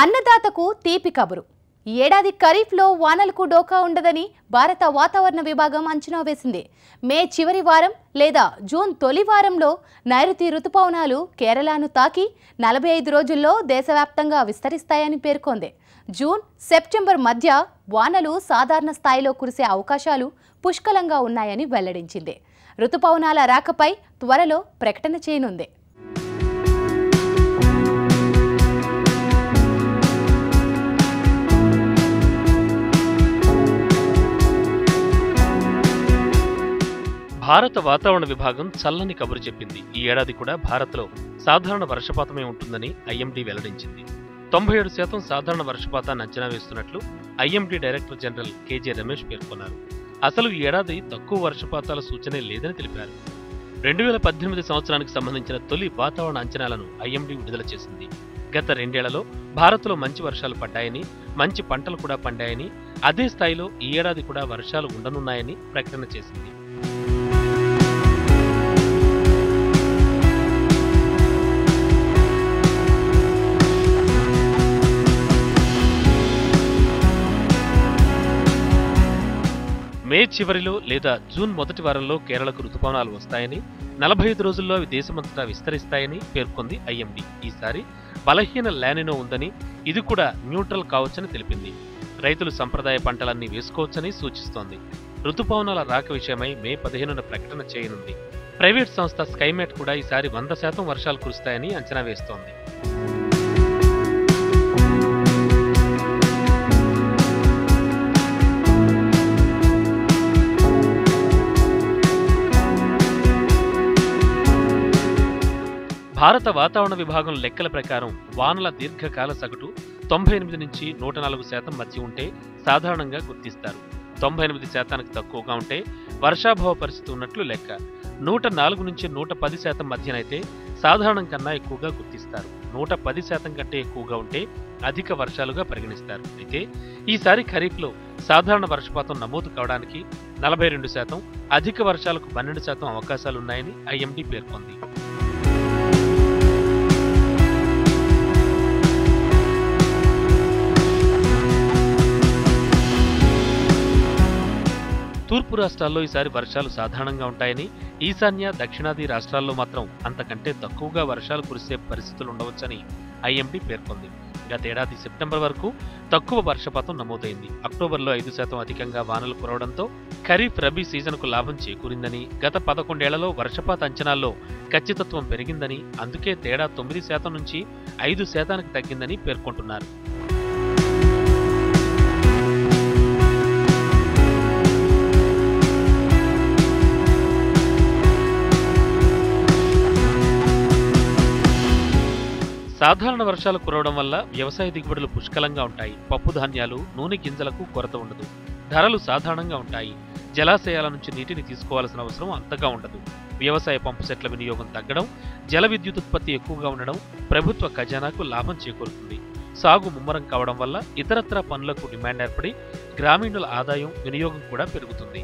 అన్నదాతకు తీపి కబురు. ఈ ఏడాది ఖరీఫ్లో వానలకు డోకా ఉండదని భారత వాతావరణ విభాగం అంచనా వేసింది. మే చివరి వారం లేదా జూన్ తొలి వారంలో నైరుతి రుతుపవనాలు కేరళను తాకి నలభై ఐదు రోజుల్లో దేశవ్యాప్తంగా విస్తరిస్తాయని పేర్కొంది. జూన్ సెప్టెంబర్ మధ్య వానలు సాధారణ స్థాయిలో కురిసే అవకాశాలు పుష్కలంగా ఉన్నాయని వెల్లడించింది. రుతుపవనాల రాకపై త్వరలో ప్రకటన చేయనుంది. భారత వాతావరణ విభాగం చల్లని కబురు చెప్పింది. ఈ ఏడాది కూడా భారత్లో సాధారణ వర్షపాతమే ఉంటుందని ఐఎండీ వెల్లడించింది. తొంభై ఏడు శాతం సాధారణ వర్షపాతాన్ని అంచనా వేస్తున్నట్లు IMD director general K J Ramesh పేర్కొన్నారు. అసలు ఈ ఏడాది తక్కువ వర్షపాతాల సూచనే లేదని తెలిపారు. రెండు వేల పద్దెనిమిది సంవత్సరానికి సంబంధించిన తొలి వాతావరణ అంచనాలను ఐఎండీ విడుదల చేసింది. గత రెండేళ్ళలో భారత్లో మంచి వర్షాలు పడ్డాయని మంచి పంటలు కూడా పండాయని అదే స్థాయిలో ఈ ఏడాది కూడా వర్షాలు ఉండనున్నాయని ప్రకటన చేసింది. మే చివరిలో లేదా జూన్ మొదటి వారంలో కేరళకు రుతుపవనాలు వస్తాయని నలభై ఐదు రోజుల్లో అవి దేశమంతటా విస్తరిస్తాయని పేర్కొంది ఐఎండీ. ఈసారి బలహీన లానినో ఉందని ఇది కూడా న్యూట్రల్ కావచ్చని తెలిపింది. రైతులు సంప్రదాయ పంటలన్నీ వేసుకోవచ్చని సూచిస్తోంది. రుతుపవనాల రాక విషయమై మే పదిహేనున ప్రకటన చేయనుంది. ప్రైవేట్ సంస్థ స్కైమేట్ కూడా ఈసారి వంద శాతం వర్షాలు కురుస్తాయని అంచనా వేస్తోంది. భారత వాతావరణ విభాగం లెక్కల ప్రకారం వానల దీర్ఘకాల సగటు తొంభై ఎనిమిది నుంచి నూట నాలుగు శాతం మధ్య ఉంటే సాధారణంగా గుర్తిస్తారు. తొంభై ఎనిమిది శాతానికి తక్కువగా ఉంటే వర్షాభావ పరిస్థితి ఉన్నట్లు లెక్క. నూట నాలుగు నుంచి నూట పది శాతం మధ్యనైతే సాధారణం కన్నా ఎక్కువగా గుర్తిస్తారు. నూట పది శాతం కంటే ఎక్కువగా ఉంటే అధిక వర్షాలుగా పరిగణిస్తారు. అయితే ఈసారి ఖరీఫ్లో సాధారణ వర్షపాతం నమోదు కావడానికి నలభై రెండు శాతం అధిక వర్షాలకు పన్నెండు శాతం అవకాశాలున్నాయని ఐఎండీ పేర్కొంది. తూర్పు రాష్ట్రాల్లో ఈసారి వర్షాలు సాధారణంగా ఉంటాయని ఈశాన్య దక్షిణాది రాష్ట్రాల్లో మాత్రం అంతకంటే తక్కువగా వర్షాలు కురిసే పరిస్థితులు ఉండవచ్చని ఐఎండీ పేర్కొంది. గతేడాది సెప్టెంబర్ వరకు తక్కువ వర్షపాతం నమోదైంది. అక్టోబర్లో ఐదు శాతం అధికంగా వానలు కురవడంతో ఖరీఫ్ రబీ సీజన్కు లాభం చేకూరిందని గత పదకొండేళ్ళలో వర్షపాత అంచనాల్లో ఖచ్చితత్వం పెరిగిందని అందుకే తేడా తొమ్మిది శాతం నుంచి ఐదు శాతానికి తగ్గిందని పేర్కొంటున్నారు. సాధారణ వర్షాలు కురవడం వల్ల వ్యవసాయ దిగుబడులు పుష్కలంగా ఉంటాయి. పప్పు ధాన్యాలు నూనె గింజలకు కొరత ఉండదు. ధరలు సాధారణంగా ఉంటాయి. జలాశయాల నుంచి నీటిని తీసుకోవాల్సిన అవసరం అంతగా ఉండదు. వ్యవసాయ పంపు సెట్ల వినియోగం తగ్గడం జల విద్యుత్ ఉత్పత్తి ఎక్కువగా ఉండడం ప్రభుత్వ ఖజానాకు లాభం చేకూరుతుంది. సాగు ముమ్మరం కావడం వల్ల ఇతరత్రా పనులకు డిమాండ్ ఏర్పడి గ్రామీణుల ఆదాయం వినియోగం కూడా పెరుగుతుంది.